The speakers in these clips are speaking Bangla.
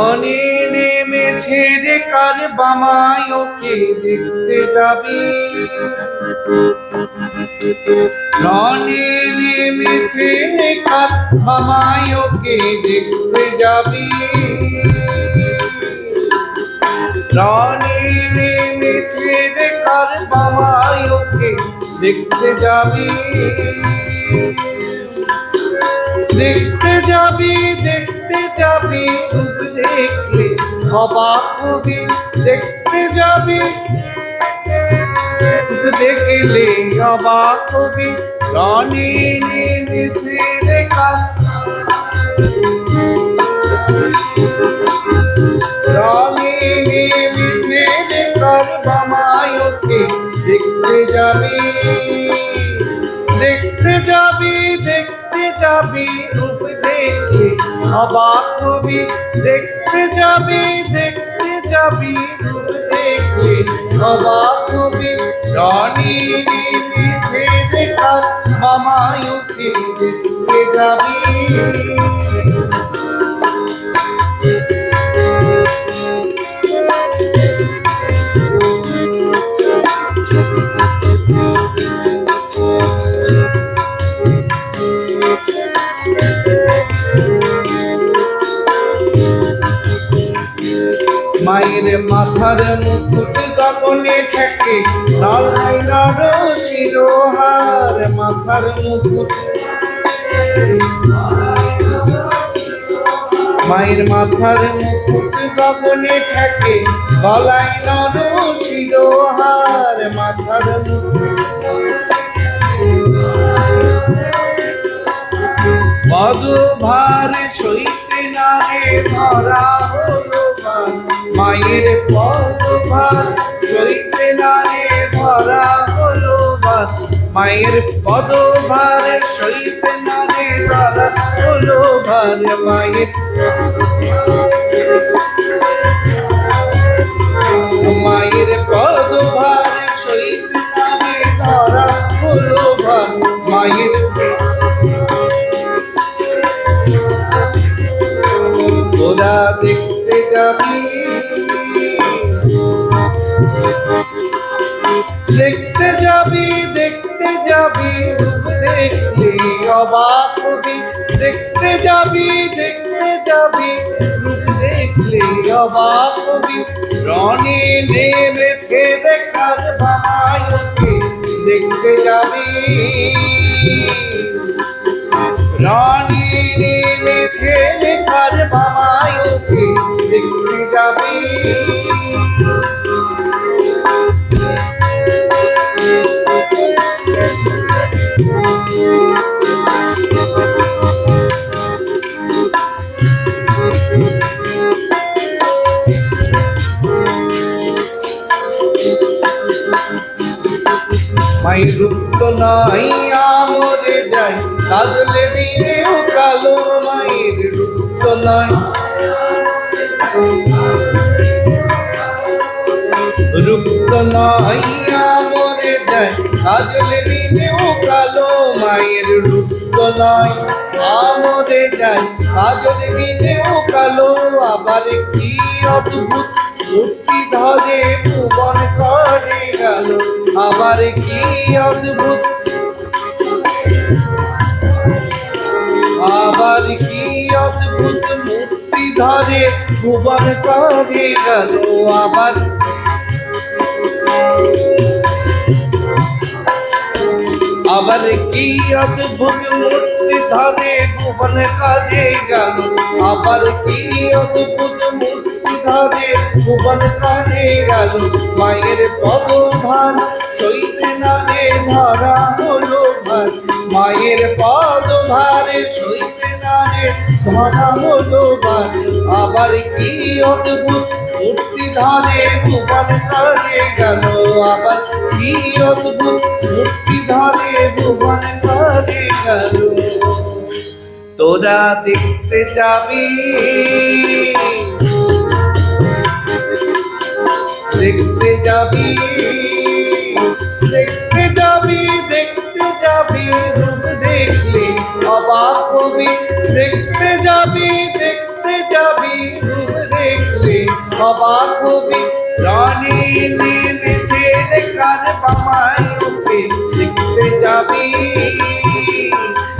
জলে নেমেছে যে কার বামায় ওকে দেখতে যাবে? রনে নেমেছে যে কার বামায় ওকে দেখতে যাবি? রনে নেমেছে যে কার বামায় ওকে দেখতে যাবে? দেখতে যাবি, দেখতে যাবি রূপ দেখলে অবাক হবি। দেখতে যাবি দেখলে অবাক হবি। রনে নেমেছে দেখা যাবি, দেখতে যাবি, রূপ দেখলে অবাক হবি দেখতে যাবি দেখতে যাবি, রূপ দেখলে অবাক হবি রনি পিছে দেখা মামায়ুকে দেখতে যাবি। মায়ের মাথার মুকুট গগনে ঠেকে। নড়াই নর শিরোহার মাথার মুকুট। মায়ের মাথার মুকুট গগনে ঠেকে। গলায় নর শিরোহার মাথার মুকুট। পদভার সইতে না রে ধরা। মায়ের পদভার সইতে নারে ভরা হলো ভাত মায়ের পদভার সইতে না রে ধরা হলো ভার মায়ের দেখতে যাবি দেখতে যাবি দেখলে, অবাক হবি। দেখতে যাবি দেখতে যাবি, রূপ দেখলে, অবাক হবি। রনে নেমেছে দেখার বানায়কে দেখতে যাবি, রানী মাই রূপ নাই আমরে যাই সাজলে দিনেও কালো মায়ের রূপ নাই। রূপ নাই সাজলে দিনেও কালো মায়ের রূপ তো নাই আমরে যাই সাজলে দিনেও কালো, আবার কি অদ্ভুত মূর্তি ধরে ভুবন করে গেল, আবার কি অদ্ভুত? আবার কি অদ্ভুত মূর্তি ধরে ভুবন করে গেল, আবার আবার কি অদ্ভুত মূর্তি ধরে ভুবন করে গেল? আবার কি অদ্ভুত মূর্তি ধরে ভুবন করে গেল? মায়ের পদভার চৈতে নারে ধরা হলো ভার। মায়ের পদ ধরা হলো ভার আবার কি অদ্ভুত মূর্তি ধরে ভুবন করে গেল আবার কি অদ্ভুত মূর্তি ধরে ভুবন করে গেল তোরা দেখতে যাবি দেখতে যাবি দেখতে যাবি দেখতে যাবি হবা কবি, রানী নেমেছে রে কার বাবার রূপে দেখতে যাবি?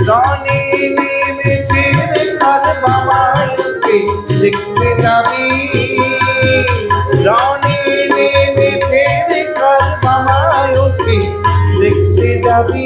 রানী নেমেছে রে কার বাবার রূপে দেখতে যাবি? রানী নেমেছে রে কার বাবার রূপে দেখতে যাবি?